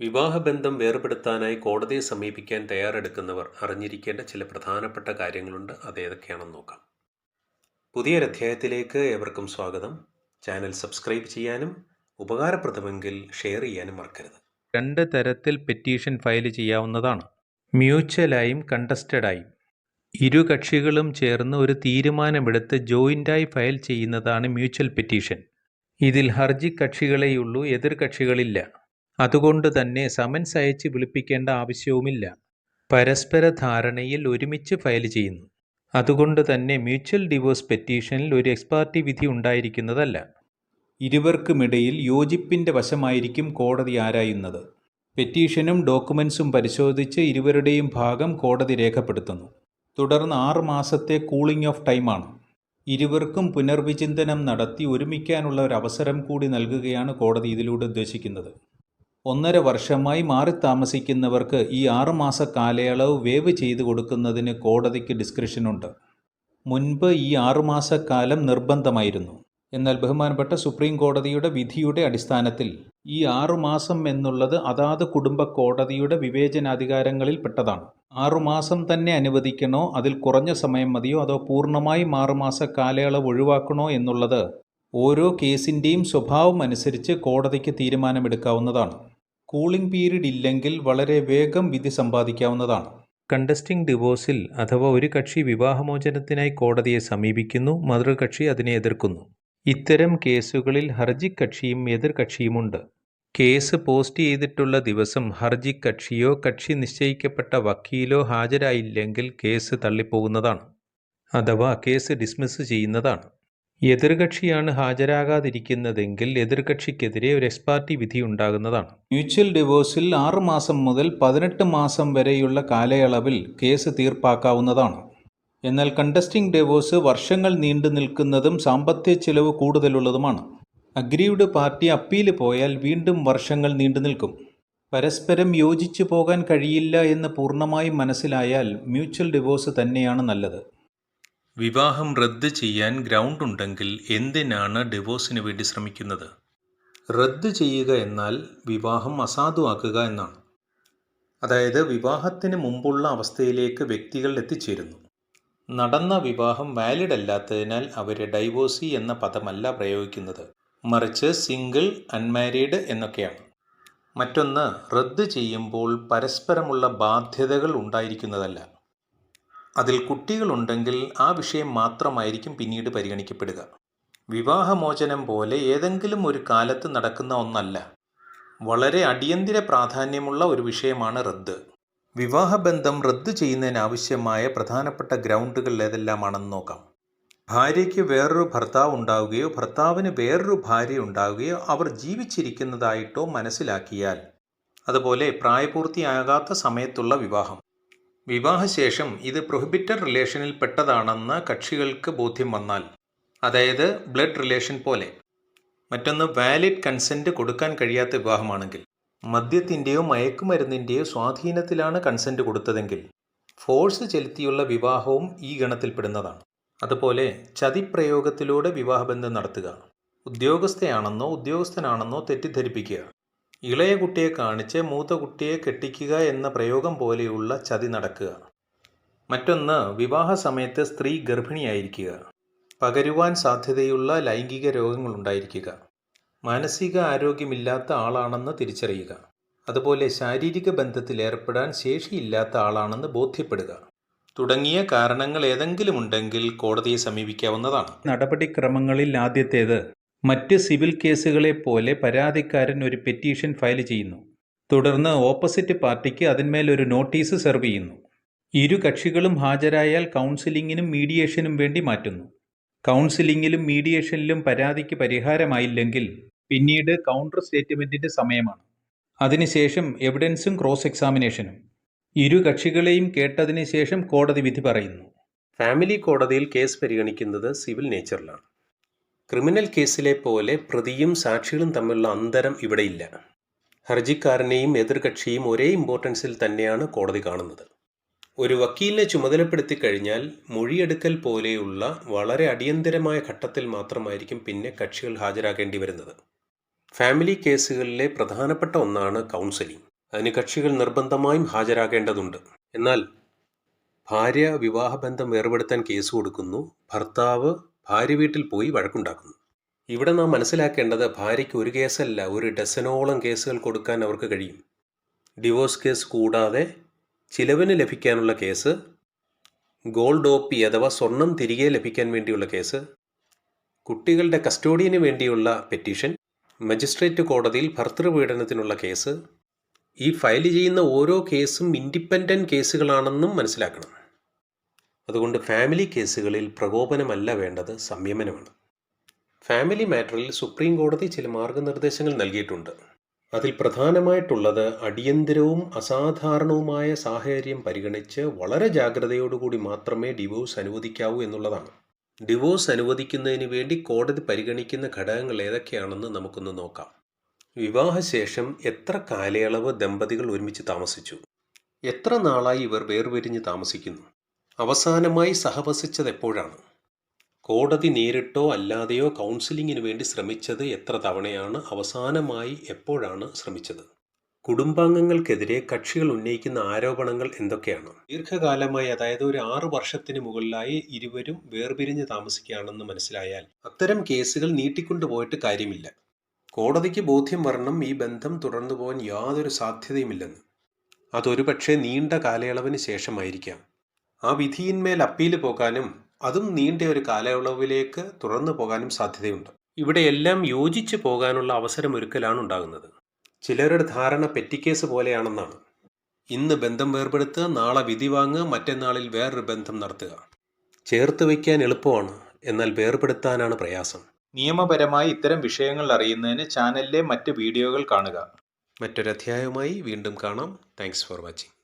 വിവാഹബന്ധം വേർപെടുത്താനായി കോടതിയെ സമീപിക്കാൻ തയ്യാറെടുക്കുന്നവർ അറിഞ്ഞിരിക്കേണ്ട ചില പ്രധാനപ്പെട്ട കാര്യങ്ങളുണ്ട്. അതേതൊക്കെയാണെന്ന് നോക്കാം. പുതിയൊരധ്യായത്തിലേക്ക് ഏവർക്കും സ്വാഗതം. ചാനൽ സബ്സ്ക്രൈബ് ചെയ്യാനും ഉപകാരപ്രദമെങ്കിൽ ഷെയർ ചെയ്യാനും മറക്കരുത്. രണ്ട് തരത്തിൽ പെറ്റീഷൻ ഫയൽ ചെയ്യാവുന്നതാണ്. മ്യൂച്വലായും കണ്ടസ്റ്റഡായും. ഇരു കക്ഷികളും ചേർന്ന് ഒരു തീരുമാനമെടുത്ത് ജോയിന്റായി ഫയൽ ചെയ്യുന്നതാണ് മ്യൂച്വൽ പെറ്റീഷൻ. ഇതിൽ ഹർജി കക്ഷികളെയുള്ളൂ എതിർ കക്ഷികളില്ല. അതുകൊണ്ട് തന്നെ സമൻസ് അയച്ച് വിളിപ്പിക്കേണ്ട ആവശ്യവുമില്ല. പരസ്പര ധാരണയിൽ ഒരുമിച്ച് ഫയൽ ചെയ്യുന്നു. അതുകൊണ്ട് തന്നെ മ്യൂച്വൽ ഡിവോഴ്സ് പെറ്റീഷനിൽ ഒരു എക്സ്പാർട്ടി വിധി ഉണ്ടായിരിക്കുന്നതല്ല. ഇരുവർക്കുമിടയിൽ യോജിപ്പിന്റെ വശമായിരിക്കും കോടതി ആരായുന്നത്. പെറ്റീഷനും ഡോക്യുമെൻസും പരിശോധിച്ച് ഇരുവരുടെയും ഭാഗം കോടതി രേഖപ്പെടുത്തുന്നു. തുടർന്ന് ആറ് മാസത്തെ കൂളിംഗ് ഓഫ് ടൈമാണ്. ഇരുവർക്കും പുനർവിചിന്തനം നടത്തി ഒരുമിക്കാനുള്ള ഒരു അവസരം കൂടി നൽകുകയാണ് കോടതി ഇതിലൂടെ ഉദ്ദേശിക്കുന്നത്. ഒന്നര വർഷമായി മാറി താമസിക്കുന്നവർക്ക് ഈ ആറുമാസ കാലയളവ് വേവ് ചെയ്തു കൊടുക്കുന്നതിന് കോടതിക്ക് ഡിസ്ക്രിപ്ഷനുണ്ട് മുൻപ് ഈ ആറുമാസക്കാലം നിർബന്ധമായിരുന്നു. എന്നാൽ ബഹുമാനപ്പെട്ട സുപ്രീം കോടതിയുടെ വിധിയുടെ അടിസ്ഥാനത്തിൽ ഈ ആറുമാസം എന്നുള്ളത് അതാത് കുടുംബ കോടതിയുടെ വിവേചനാധികാരങ്ങളിൽ പെട്ടതാണ്. ആറുമാസം തന്നെ അനുവദിക്കണോ? അതിൽ കുറഞ്ഞ സമയം മതിയോ? അതോ പൂർണമായും ആറുമാസ കാലയളവ് ഒഴിവാക്കണോ എന്നുള്ളത് ഓരോ കേസിന്റെയും സ്വഭാവം അനുസരിച്ച് കോടതിക്ക് തീരുമാനമെടുക്കാവുന്നതാണ്. കൂളിംഗ് പീരീഡ് ഇല്ലെങ്കിൽ വളരെ വേഗം വിധി സമ്പാദിക്കാവുന്നതാണ്. കണ്ടസ്റ്റിംഗ് ഡിവോഴ്സിൽ അഥവാ ഒരു കക്ഷി വിവാഹമോചനത്തിനായി കോടതിയെ സമീപിക്കുന്നു മതൃകക്ഷി അതിനെ എതിർക്കുന്നു. ഇത്തരം കേസുകളിൽ ഹർജിക്കക്ഷിയും എതിർകക്ഷിയുമുണ്ട് എതിർ കക്ഷിയുമുണ്ട്. കേസ് പോസ്റ്റ് ചെയ്തിട്ടുള്ള ദിവസം ഹർജിക്കക്ഷിയോ കക്ഷി നിശ്ചയിക്കപ്പെട്ട വക്കീലോ ഹാജരായില്ലെങ്കിൽ കേസ് തള്ളിപ്പോകുന്നതാണ്. അഥവാ കേസ് ഡിസ്മിസ് ചെയ്യുന്നതാണ്. എതിർകക്ഷിയാണ് ഹാജരാകാതിരിക്കുന്നതെങ്കിൽ എതിർകക്ഷിക്കെതിരെ ഒരു എക്സ്പാർട്ടി വിധി ഉണ്ടാകുന്നതാണ്. മ്യൂച്വൽ ഡിവോഴ്സിൽ ആറ് മാസം മുതൽ പതിനെട്ട് മാസം വരെയുള്ള കാലയളവിൽ കേസ് തീർപ്പാക്കാവുന്നതാണ്. എന്നാൽ കണ്ടസ്റ്റിംഗ് ഡിവോഴ്സ് വർഷങ്ങൾ നീണ്ടു നിൽക്കുന്നതും സാമ്പത്തിക ചിലവ് കൂടുതലുള്ളതുമാണ്. അഗ്രീവ്ഡ് പാർട്ടി അപ്പീൽ പോയാൽ വീണ്ടും വർഷങ്ങൾ നീണ്ടു നിൽക്കും. പരസ്പരം യോജിച്ചു പോകാൻ കഴിയില്ല എന്ന് പൂർണമായും മനസ്സിലായാൽ മ്യൂച്വൽ ഡിവോഴ്സ് തന്നെയാണ് നല്ലത്. വിവാഹം റദ്ദ് ചെയ്യാൻ ഗ്രൗണ്ട് ഉണ്ടെങ്കിൽ എന്തിനാണ് ഡിവോഴ്സിന് വേണ്ടി ശ്രമിക്കുന്നത്? റദ്ദ് ചെയ്യുക എന്നാൽ വിവാഹം അസാധുവാക്കുക എന്നാണ്. അതായത് വിവാഹത്തിന് മുമ്പുള്ള അവസ്ഥയിലേക്ക് വ്യക്തികൾ എത്തിച്ചേരുന്നു. നടന്ന വിവാഹം വാലിഡ് അല്ലാത്തതിനാൽ അവരെ ഡൈവോഴ്സി എന്ന പദമല്ല പ്രയോഗിക്കുന്നത്. മറിച്ച് സിംഗിൾ അൺമാരീഡ് എന്നൊക്കെയാണ്. മറ്റൊന്ന് റദ്ദ് ചെയ്യുമ്പോൾ പരസ്പരമുള്ള ബാധ്യതകൾ ഉണ്ടായിരിക്കുന്നതല്ല. അതിൽ കുട്ടികളുണ്ടെങ്കിൽ ആ വിഷയം മാത്രമായിരിക്കും പിന്നീട് പരിഗണിക്കപ്പെടുക. വിവാഹമോചനം പോലെ ഏതെങ്കിലും ഒരു കാലത്ത് നടക്കുന്ന ഒന്നല്ല. വളരെ അടിയന്തിര പ്രാധാന്യമുള്ള ഒരു വിഷയമാണ് റദ്ദ്. വിവാഹബന്ധം റദ്ദു ചെയ്യുന്നതിനാവശ്യമായ പ്രധാനപ്പെട്ട ഗ്രൗണ്ടുകൾ ഏതെല്ലാമാണെന്ന് നോക്കാം. ഭാര്യയ്ക്ക് വേറൊരു ഭർത്താവ് ഉണ്ടാവുകയോ ഭർത്താവിന് വേറൊരു ഭാര്യ ഉണ്ടാവുകയോ അവർ ജീവിച്ചിരിക്കുന്നതായിട്ടോ മനസ്സിലാക്കിയാൽ അതുപോലെ പ്രായപൂർത്തിയാകാത്ത സമയത്തുള്ള വിവാഹം. വിവാഹശേഷം ഇത് പ്രൊഹിബിറ്റഡ് റിലേഷനിൽ പെട്ടതാണെന്ന് കക്ഷികൾക്ക് ബോധ്യം വന്നാൽ അതായത് ബ്ലഡ് റിലേഷൻ പോലെ മറ്റൊന്ന് വാലിഡ് കൺസെന്റ് കൊടുക്കാൻ കഴിയാത്ത വിവാഹമാണെങ്കിൽ മദ്യത്തിന്റെയോ മയക്കുമരുന്നിന്റെയോ സ്വാധീനത്തിലാണ് കൺസെന്റ് കൊടുത്തതെങ്കിൽ ഫോഴ്സ് ചെലുത്തിയുള്ള വിവാഹവും ഈ ഗണത്തിൽപ്പെടുന്നതാണ്. അതുപോലെ ചതിപ്രയോഗത്തിലൂടെ വിവാഹബന്ധം നടത്തുക ഉദ്യോഗസ്ഥയാണെന്നോ ഉദ്യോഗസ്ഥനാണെന്നോ തെറ്റിദ്ധരിപ്പിക്കുക ഇളയ കുട്ടിയെ കാണിച്ച് മൂത്ത കുട്ടിയെ കെട്ടിക്കുക എന്ന പ്രയോഗം പോലെയുള്ള ചതി നടക്കുക. മറ്റൊന്ന് വിവാഹ സമയത്ത് സ്ത്രീ ഗർഭിണിയായിരിക്കുക. പകരുവാൻ സാധ്യതയുള്ള ലൈംഗിക രോഗങ്ങളുണ്ടായിരിക്കുക മാനസിക ആരോഗ്യമില്ലാത്ത ആളാണെന്ന് തിരിച്ചറിയുക. അതുപോലെ ശാരീരിക ബന്ധത്തിൽ ഏർപ്പെടാൻ ശേഷിയില്ലാത്ത ആളാണെന്ന് ബോധ്യപ്പെടുക. തുടങ്ങിയ കാരണങ്ങൾ ഏതെങ്കിലും ഉണ്ടെങ്കിൽ കോടതിയെ സമീപിക്കാവുന്നതാണ്. നടപടിക്രമങ്ങളിൽ ആദ്യത്തേത് മറ്റ് സിവിൽ കേസുകളെ പോലെ പരാതിക്കാരൻ ഒരു പെറ്റീഷൻ ഫയൽ ചെയ്യുന്നു. തുടർന്ന് ഓപ്പോസിറ്റ് പാർട്ടിക്ക് അതിന്മേൽ ഒരു നോട്ടീസ് സെർവ് ചെയ്യുന്നു. ഇരു കക്ഷികളും ഹാജരായാൽ കൗൺസിലിങ്ങിനും മീഡിയേഷനും വേണ്ടി മാറ്റുന്നു. കൗൺസിലിങ്ങിലും മീഡിയേഷനിലും പരാതിക്ക് പരിഹാരമായില്ലെങ്കിൽ പിന്നീട് കൗണ്ടർ സ്റ്റേറ്റ്മെന്റിന്റെ സമയമാണ്. അതിനുശേഷം എവിഡൻസും ക്രോസ് എക്സാമിനേഷനും. ഇരു കക്ഷികളെയും കേട്ടതിന് ശേഷം കോടതി വിധി പറയുന്നു. ഫാമിലി കോടതിയിൽ കേസ് പരിഗണിക്കുന്നത് സിവിൽ നേച്ചറിലാണ്. ക്രിമിനൽ കേസിലെ പോലെ പ്രതിയും സാക്ഷികളും തമ്മിലുള്ള അന്തരം ഇവിടെയില്ല. ഹർജിക്കാരനെയും എതിർകക്ഷിയും ഒരേ ഇമ്പോർട്ടൻസിൽ തന്നെയാണ് കോടതി കാണുന്നത്. ഒരു വക്കീലിനെ ചുമതലപ്പെടുത്തി കഴിഞ്ഞാൽ മൊഴിയെടുക്കൽ പോലെയുള്ള വളരെ അടിയന്തരമായ ഘട്ടത്തിൽ മാത്രമായിരിക്കും പിന്നെ കക്ഷികൾ ഹാജരാകേണ്ടി വരുന്നത്. ഫാമിലി കേസുകളിലെ പ്രധാനപ്പെട്ട ഒന്നാണ് കൗൺസിലിംഗ് അതിന് കക്ഷികൾ നിർബന്ധമായും ഹാജരാകേണ്ടതുണ്ട്. എന്നാൽ ഭാര്യ വിവാഹബന്ധം വേർപെടുത്താൻ കേസ് കൊടുക്കുന്നു ഭർത്താവ് ഭാര്യ വീട്ടിൽ പോയി വഴക്കുണ്ടാക്കുന്നു. ഇവിടെ നാം മനസ്സിലാക്കേണ്ടത് ഭാര്യയ്ക്ക് ഒരു കേസല്ല ഒരു ഡസനോളം കേസുകൾ കൊടുക്കാൻ അവർക്ക് കഴിയും. ഡിവോഴ്സ് കേസ് കൂടാതെ ചിലവിന് ലഭിക്കാനുള്ള കേസ് ഗോൾഡ് ഓപ്പി അഥവാ സ്വർണം തിരികെ ലഭിക്കാൻ വേണ്ടിയുള്ള കേസ് കുട്ടികളുടെ കസ്റ്റോഡിയന് വേണ്ടിയുള്ള പെറ്റീഷൻ മജിസ്ട്രേറ്റ് കോടതിയിൽ ഭർത്തൃപീഡനത്തിനുള്ള കേസ് ഈ ഫയൽ ചെയ്യുന്ന ഓരോ കേസും ഇൻഡിപെൻഡന്റ് കേസുകളാണെന്നും മനസ്സിലാക്കണം. അതുകൊണ്ട് ഫാമിലി കേസുകളിൽ പ്രകോപനമല്ല വേണ്ടത് സംയമനമാണ്. ഫാമിലി മാറ്ററിൽ സുപ്രീം കോടതി ചില മാർഗനിർദ്ദേശങ്ങൾ നൽകിയിട്ടുണ്ട്. അതിൽ പ്രധാനമായിട്ടുള്ളത് അടിയന്തരവും അസാധാരണവുമായ സാഹചര്യം പരിഗണിച്ച് വളരെ ജാഗ്രതയോടുകൂടി മാത്രമേ ഡിവോഴ്സ് അനുവദിക്കാവൂ എന്നുള്ളതാണ്. ഡിവോഴ്സ് അനുവദിക്കുന്നതിന് വേണ്ടി കോടതി പരിഗണിക്കുന്ന ഘടകങ്ങൾ ഏതൊക്കെയാണെന്ന് നമുക്കൊന്ന് നോക്കാം. വിവാഹശേഷം എത്ര കാലയളവ് ദമ്പതികൾ ഒരുമിച്ച് താമസിച്ചു? എത്ര നാളായി ഇവർ വേർപിരിഞ്ഞ് താമസിക്കുന്നു? അവസാനമായി സഹവസിച്ചത് എപ്പോഴാണ്? കോടതി നേരിട്ടോ അല്ലാതെയോ കൗൺസിലിങ്ങിന് വേണ്ടി ശ്രമിച്ചത് എത്ര തവണയാണ്? അവസാനമായി എപ്പോഴാണ് ശ്രമിച്ചത്? കുടുംബാംഗങ്ങൾക്കെതിരെ കക്ഷികൾ ഉന്നയിക്കുന്ന ആരോപണങ്ങൾ എന്തൊക്കെയാണ്? ദീർഘകാലമായി അതായത് ഒരു ആറ് വർഷത്തിന് മുകളിലായി ഇരുവരും വേർപിരിഞ്ഞ് താമസിക്കുകയാണെന്ന് മനസ്സിലായാൽ അത്തരം കേസുകൾ നീട്ടിക്കൊണ്ടുപോയിട്ട് കാര്യമില്ല. കോടതിക്ക് ബോധ്യം വരണം ഈ ബന്ധം തുടർന്നു പോകാൻ യാതൊരു സാധ്യതയുമില്ലെന്ന്. അതൊരു പക്ഷേ നീണ്ട കാലയളവിന് ശേഷമായിരിക്കാം. ആ വിധിയിന്മേൽ അപ്പീൽ പോകാനും അതും നീണ്ട ഒരു കാലയളവിലേക്ക് തുറന്നു പോകാനും സാധ്യതയുണ്ട്. ഇവിടെയെല്ലാം യോജിച്ച് പോകാനുള്ള അവസരം അവസരമൊരുക്കലാണ് ഉണ്ടാകുന്നത്. ചിലരുടെ ധാരണ പെറ്റിക്കേസ് പോലെയാണെന്നാണ്. ഇന്ന് ബന്ധം വേർപെടുത്തുക നാളെ വിധി വാങ്ങുക മറ്റന്നാളിൽ വേറൊരു ബന്ധം നടത്തുക. ചേർത്ത് വയ്ക്കാൻ എളുപ്പമാണ് എന്നാൽ വേർപെടുത്താനാണ് പ്രയാസം. നിയമപരമായി ഇത്തരം വിഷയങ്ങൾ അറിയുന്നതിന് ചാനലിലെ മറ്റ് വീഡിയോകൾ കാണുക. മറ്റൊരധ്യായവുമായി വീണ്ടും കാണാം. Thanks for watching.